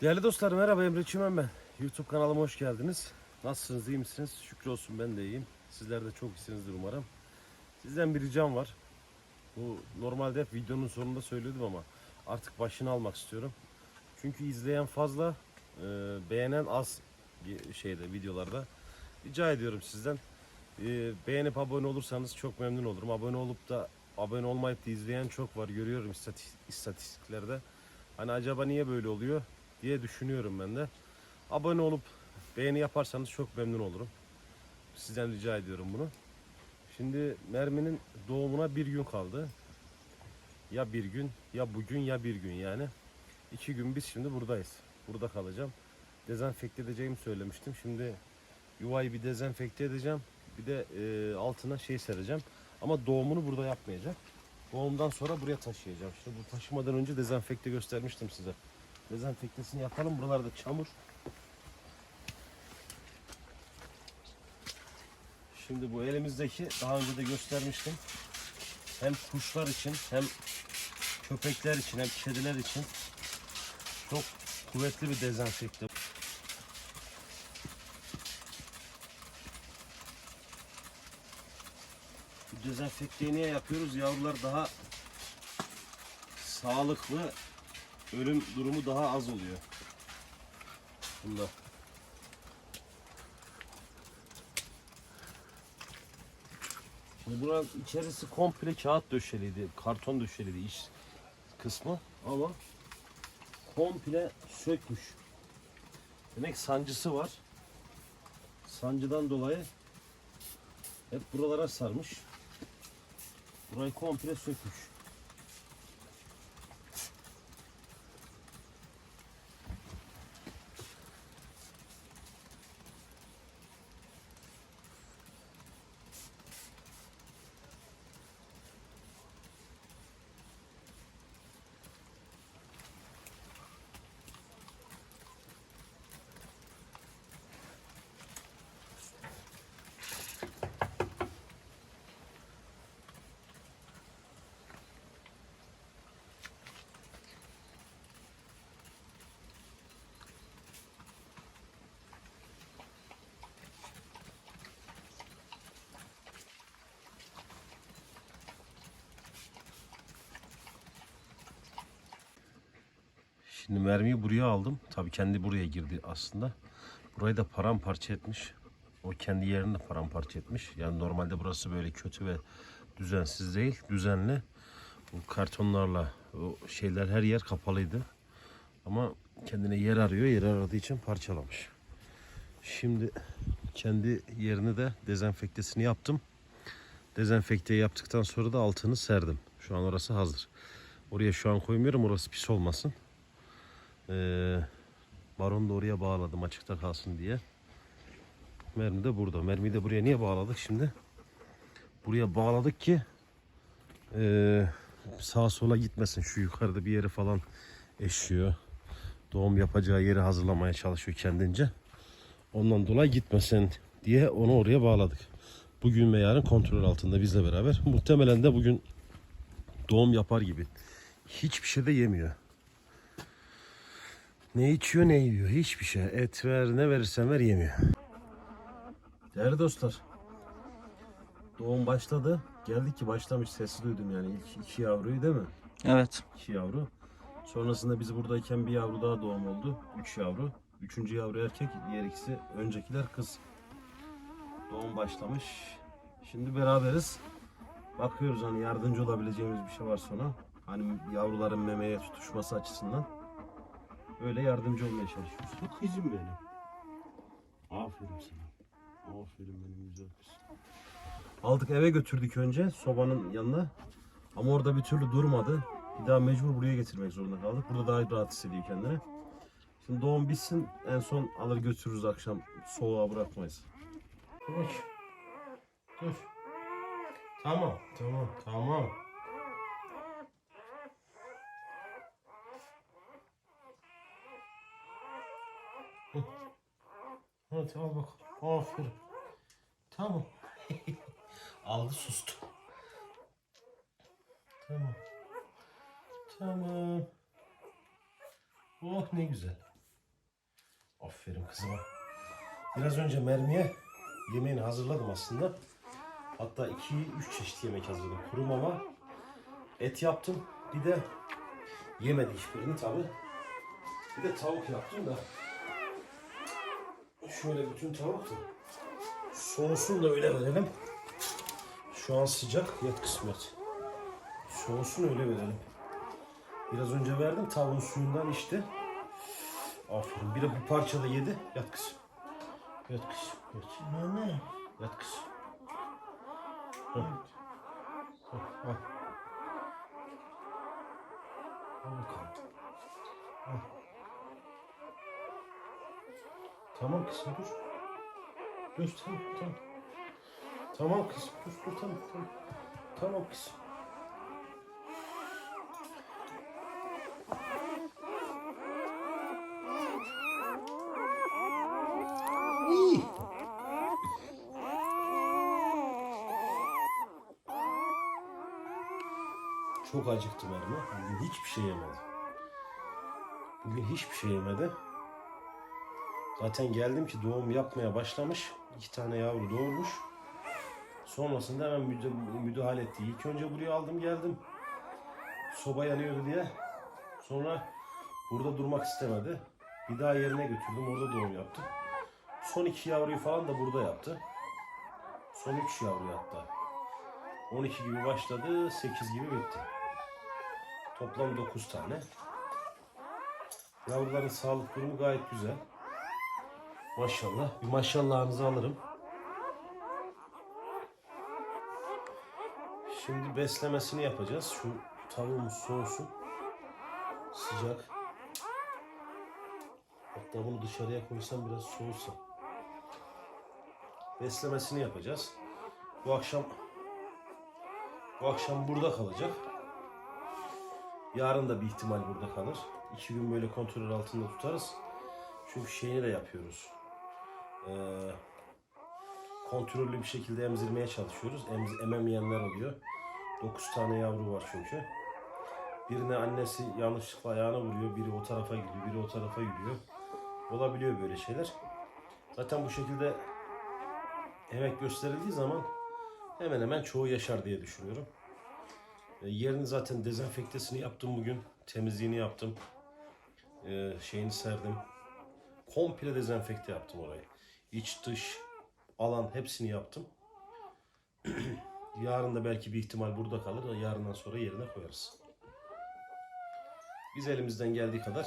Değerli dostlar merhaba Emre Çimen ben. YouTube kanalıma hoş geldiniz. Nasılsınız iyi misiniz? Şükür olsun ben de iyiyim. Sizler de çok iyisinizdir umarım. Sizden bir ricam var. Bu normalde hep videonun sonunda söylüyordum ama artık başını almak istiyorum. Çünkü izleyen fazla, e, beğenen az şeyde videolarda. Rica ediyorum sizden. E, beğenip abone olursanız çok memnun olurum. Abone olup da abone olmayıp da izleyen çok var. Görüyorum istatis- istatistiklerde. Hani acaba niye böyle oluyor diye düşünüyorum ben de. Abone olup beğeni yaparsanız çok memnun olurum. Sizden rica ediyorum bunu. Şimdi merminin doğumuna bir gün kaldı. Ya bir gün, ya bugün, ya bir gün yani. İki gün biz şimdi buradayız. Burada kalacağım. Dezenfekte edeceğimi söylemiştim. Şimdi yuvayı bir dezenfekte edeceğim. Bir de e, altına şey sereceğim. Ama doğumunu burada yapmayacak. Doğumdan sonra buraya taşıyacağım. İşte bu taşımadan önce dezenfekte göstermiştim size. Dezenfektesini yapalım. Buralarda çamur. Şimdi bu elimizdeki daha önce de göstermiştim. Hem kuşlar için hem köpekler için hem kediler için çok kuvvetli bir dezenfekte. Bu dezenfekteyi niye yapıyoruz? Yavrular daha sağlıklı, ölüm durumu daha az oluyor. Bunda. Buranın içerisi komple kağıt döşeliydi, karton döşeliydi iç kısmı ama komple sökmüş. Demek sancısı var. Sancıdan dolayı hep buralara sarmış. Burayı komple sökmüş. Şimdi mermiyi buraya aldım. Tabii kendi buraya girdi aslında. Burayı da paramparça etmiş. O kendi yerini de paramparça etmiş. Yani normalde burası böyle kötü ve düzensiz değil. Düzenli. Bu kartonlarla o şeyler her yer kapalıydı. Ama kendine yer arıyor. Yer aradığı için parçalamış. Şimdi kendi yerini de dezenfektesini yaptım. Dezenfekte yaptıktan sonra da altını serdim. Şu an orası hazır. Oraya şu an koymuyorum. Orası pis olmasın. Ee, baron da oraya bağladım açıkta kalsın diye. Mermi de burada. Mermiyi de buraya niye bağladık şimdi? Buraya bağladık ki ee, sağa sola gitmesin. Şu yukarıda bir yeri falan eşiyor. Doğum yapacağı yeri hazırlamaya çalışıyor kendince. Ondan dolayı gitmesin diye onu oraya bağladık. Bugün ve yarın kontrol altında bizle beraber. Muhtemelen de bugün doğum yapar gibi. Hiçbir şey de yemiyor. Ne içiyor ne yiyor hiçbir şey. Et ver ne verirsen ver yemiyor. Değerli dostlar. Doğum başladı. Geldik ki başlamış sesi duydum yani ilk iki yavruyu değil mi? Evet. İki yavru. Sonrasında biz buradayken bir yavru daha doğum oldu. Üç yavru. Üçüncü yavru erkek, diğer ikisi öncekiler kız. Doğum başlamış. Şimdi beraberiz. Bakıyoruz hani yardımcı olabileceğimiz bir şey var sonra. Hani yavruların memeye tutuşması açısından. Öyle yardımcı olmaya çalışıyoruz. Bu kızım benim. Aferin sana. Aferin benim güzel kızım. Aldık eve götürdük önce sobanın yanına. Ama orada bir türlü durmadı. Bir daha mecbur buraya getirmek zorunda kaldık. Burada daha rahat hissediyor kendini. Şimdi doğum bitsin en son alır götürürüz akşam soğuğa bırakmayız. Dur. Dur. Tamam, tamam, tamam. Hadi al bak. Aferin. Tamam. Aldı sustu. Tamam. Tamam. Oh ne güzel. Aferin kızıma. Biraz önce mermiye yemeğini hazırladım aslında. Hatta 2-3 çeşit yemek hazırladım. Kuru mama, et yaptım. Bir de yemedi hiçbirini tabi. Bir de tavuk yaptım da. Şöyle bütün tavuk da. Soğusun da öyle verelim. Şu an sıcak. Yat kısmet. Soğusun öyle verelim. Biraz önce verdim. Tavuğun suyundan içti. Aferin. Bir de bu parça da yedi. Yat kızım. Yat kızım. Yat. Nene. Yat kızım. Hı. Hı, Al. Al bakalım. Al. Tamam kızım dur. Dur tamam tamam. Tamam kızım dur dur tamam tamam. Tamam kızım. İyi. Çok acıktı Merve. Bugün hiçbir şey yemedi. Bugün hiçbir şey yemedi. Zaten geldim ki doğum yapmaya başlamış. İki tane yavru doğurmuş. Sonrasında hemen müda- müdahale etti. İlk önce buraya aldım geldim. Soba yanıyordu diye. Sonra burada durmak istemedi. Bir daha yerine götürdüm. Orada doğum yaptı. Son iki yavruyu falan da burada yaptı. Son üç yavru hatta. 12 gibi başladı, 8 gibi bitti. Toplam 9 tane. Yavruların sağlık durumu gayet güzel. Maşallah. Bir maşallahınızı alırım. Şimdi beslemesini yapacağız. Şu tavuğumuz soğusun. Sıcak. Hatta bunu dışarıya koysam biraz soğusa. Beslemesini yapacağız. Bu akşam bu akşam burada kalacak. Yarın da bir ihtimal burada kalır. İki gün böyle kontrol altında tutarız. Çünkü şeyini de yapıyoruz. Ee, kontrollü bir şekilde emzirmeye çalışıyoruz. Emz ememeyenler oluyor. 9 tane yavru var çünkü. Birine annesi yanlışlıkla ayağına vuruyor. Biri o tarafa gidiyor, biri o tarafa yürüyor. Olabiliyor böyle şeyler. Zaten bu şekilde emek gösterildiği zaman hemen hemen çoğu yaşar diye düşünüyorum. E, yerini zaten dezenfektesini yaptım bugün. Temizliğini yaptım. E, şeyini serdim. Komple dezenfekte yaptım orayı. İç dış alan hepsini yaptım. Yarın da belki bir ihtimal burada kalır. Yarından sonra yerine koyarız. Biz elimizden geldiği kadar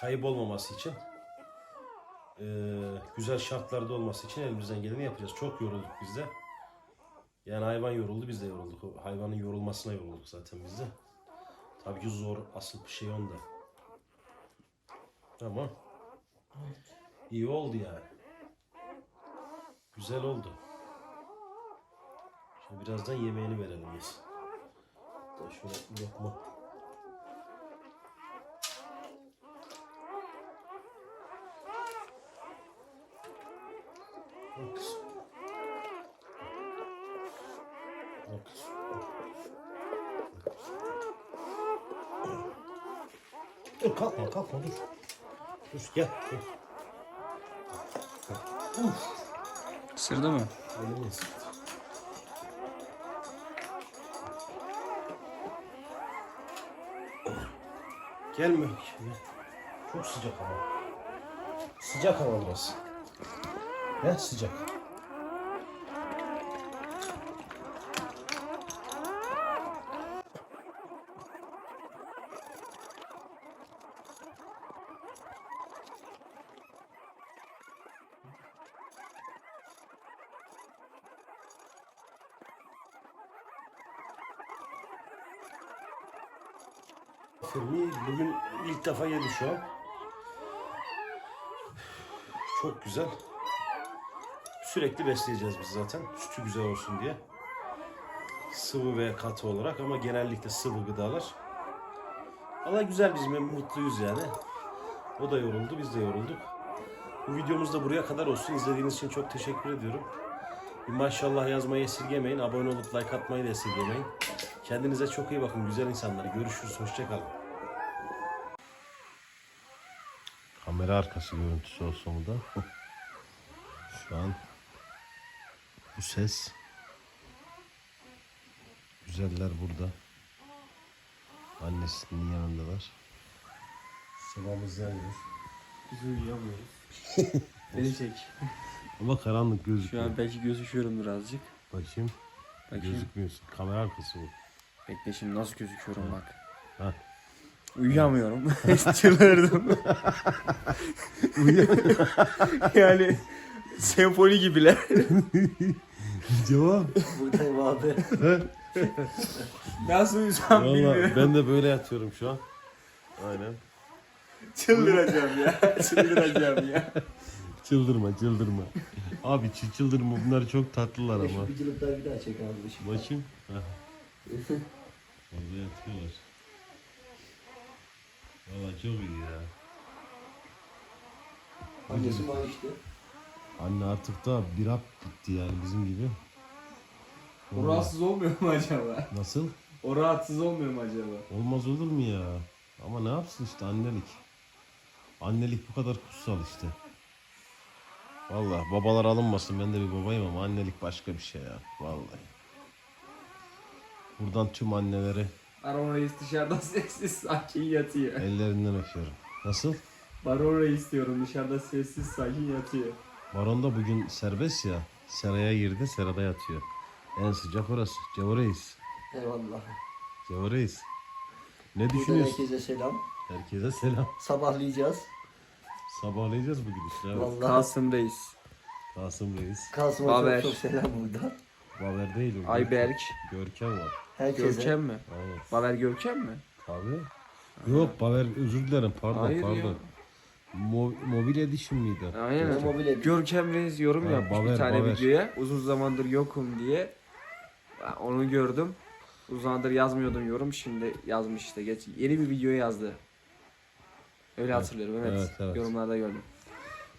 kaybolmaması için e, güzel şartlarda olması için elimizden geleni yapacağız. Çok yorulduk biz de. Yani hayvan yoruldu biz de yorulduk. Hayvanın yorulmasına yorulduk zaten biz de. Tabii ki zor asıl bir şey onda. Ama iyi oldu yani. Güzel oldu. Şimdi birazdan yemeğini verelim biz. Da şöyle lokma. Kalkma kalkma dur. Dur gel. Dur. Uf. Isırdı mı? Isıt. Gelme. Çok sıcak hava. Sıcak hava burası. Ne sıcak. Firmi bugün ilk defa yedi şu an. Çok güzel. Sürekli besleyeceğiz biz zaten. Sütü güzel olsun diye. Sıvı ve katı olarak ama genellikle sıvı gıdalar. Valla güzel biz mutluyuz yani. O da yoruldu, biz de yorulduk. Bu videomuz da buraya kadar olsun. İzlediğiniz için çok teşekkür ediyorum. Maşallah yazmayı esirgemeyin. Abone olup like atmayı da esirgemeyin. Kendinize çok iyi bakın güzel insanlar. Görüşürüz. Hoşçakalın. Kamera arkası görüntüsü olsun bu da. Şu an bu ses. Güzeller burada. Annesinin yanındalar. Sabahımız yanıyor. Biz uyuyamıyoruz. Beni çek. Ama karanlık Şu gözüküyor. an belki gözüküyorum birazcık. Bakayım. Bakayım. Gözükmüyorsun. Kamera arkası bu. Bekle şimdi nasıl gözüküyorum bak. Ha. Uyuyamıyorum. Çıldırdım. yani senfoni gibiler. Cevap. Buradayım abi. Nasıl uyusam bilmiyorum. ben de böyle yatıyorum şu an. Aynen. Çıldıracağım ya. Çıldıracağım ya. Çıldırma çıldırma. Abi çı- çıldırma bunlar çok tatlılar ama. Şu bıcılıklar bir daha çek abi. Bakayım. Heh. Orada yatıyorlar. Valla çok iyi ya. Annesi bana işte. Anne artık da bir hap bitti yani bizim gibi. O Vallahi. rahatsız olmuyor mu acaba? Nasıl? O rahatsız olmuyor mu acaba? Olmaz olur mu ya? Ama ne yapsın işte annelik. Annelik bu kadar kutsal işte. Vallahi babalar alınmasın ben de bir babayım ama annelik başka bir şey ya. Vallahi. Buradan tüm annelere Baron Reis dışarıda sessiz sakin yatıyor. ellerinden öpüyorum. Nasıl? Baron Reis diyorum dışarıda sessiz sakin yatıyor. Baron da bugün serbest ya. Seraya girdi, serada yatıyor. En sıcak orası. Cevo Reis. Eyvallah. Cevo Reis. Ne Buradan düşünüyorsun? herkese selam. Herkese selam. Sabahlayacağız. Sabahlayacağız bugün işte. Evet. Vallahi. Kasım Reis. Kasım Reis. Kasım'a Haber. çok çok selam burada. Baver değil o. Ayberk. Görkem var. Herkese. Görkem mi? Aynen. Baver Görkem mi? Tabii. Yok Baver özür dilerim pardon Hayır pardon. ya. Mo- mobil edition miydi? Aynen. Görkem. Mobil edin. Görkem Reis yorum Ha, yapmış Baver, bir tane Baver. videoya. Uzun zamandır yokum diye. Ben onu gördüm. Uzun zamandır yazmıyordum yorum. Şimdi yazmış işte. Geç, yeni bir video yazdı. Öyle hatırlıyorum evet. evet, evet. Yorumlarda gördüm.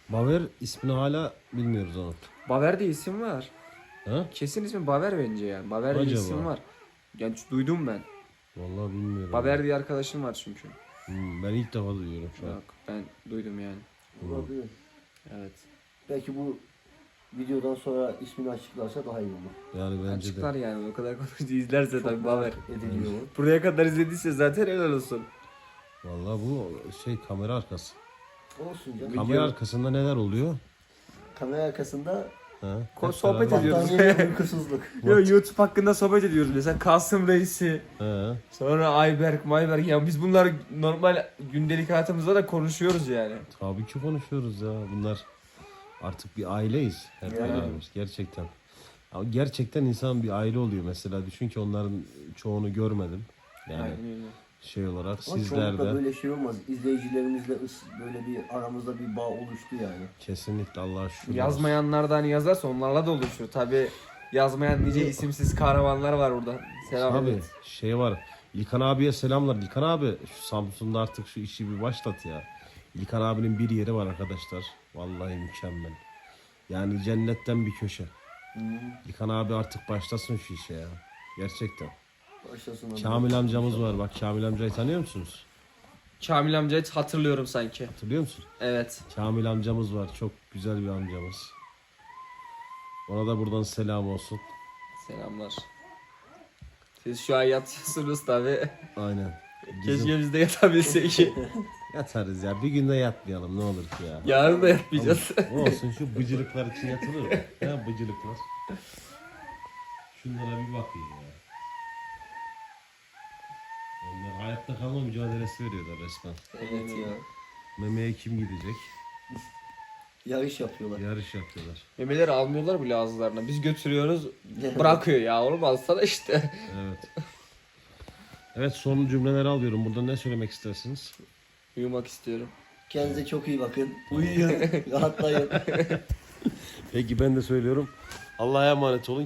Baver ismini hala bilmiyoruz onun. Baver diye isim var. Ha? Kesin ismi Baver bence yani. Baver diye Acaba? isim var. Yani duydum ben. Vallahi bilmiyorum. Baver diye arkadaşım var çünkü. Hmm, ben ilk defa duyuyorum şu an. Yok ben duydum yani. Olabilir. Evet. Belki bu videodan sonra ismini açıklarsa daha iyi olur. Yani bence Açıklar de. yani o kadar konuştu izlerse tabii Baver. Ediliyor. Buraya kadar izlediyse zaten helal olsun. Vallahi bu şey kamera arkası. Olsun canım. Kamera arkasında neler oluyor? Kamera arkasında? Ko- sohbet ediyoruz. battaniye uykusuzluk. Yo, YouTube hakkında sohbet ediyoruz mesela Kasım Reis'i. Ha. Sonra Ayberk, Mayberk ya biz bunlar normal gündelik hayatımızda da konuşuyoruz yani. Tabii ki konuşuyoruz ya. Bunlar artık bir aileyiz. Hep Yani. Gerçekten. Ama gerçekten insan bir aile oluyor. Mesela düşün ki onların çoğunu görmedim. Yani Aynen öyle. Şey olarak Ama sizler de böyle şey olmaz. İzleyicilerimizle ıs- böyle bir aramızda bir bağ oluştu yani. kesinlikle Allah'a şükür. Yazmayanlardan yazarsa onlarla da oluşur. Tabi yazmayan nice isimsiz kahramanlar var burada. Selam. Abi evet. şey var. İlkan abiye selamlar. İlkan abi şu Samsun'da artık şu işi bir başlat ya. İlkan abinin bir yeri var arkadaşlar. Vallahi mükemmel. Yani cennetten bir köşe. İlkan abi artık başlasın şu işe ya. Gerçekten. Başlasın. Kamil amcamız var. Bak Kamil amcayı tanıyor musunuz? Kamil amcayı hatırlıyorum sanki. Hatırlıyor musun? Evet. Kamil amcamız var. Çok güzel bir amcamız. Ona da buradan selam olsun. Selamlar. Siz şu an yatıyorsunuz tabi. Aynen. Bizim Keşke biz de yatabilsek. yatarız ya. Bir günde yatmayalım ne olur ki ya. Yarın da yatmayacağız. Olsun şu bıcırıklar için yatılır mı? Ha bıcırıklar. Şunlara bir bakayım ya. Hayatta kalma mücadelesi veriyorlar resmen. Evet ya. Memeye kim gidecek? Yarış yapıyorlar. Yarış yapıyorlar. Memeleri almıyorlar bile ağızlarına. Biz götürüyoruz. Bırakıyor ya oğlum alsana işte. Evet. Evet son cümleleri alıyorum. Burada ne söylemek istersiniz? Uyumak istiyorum. Kendinize çok iyi bakın. Uyuyun. rahatlayın. Peki ben de söylüyorum. Allah'a emanet olun.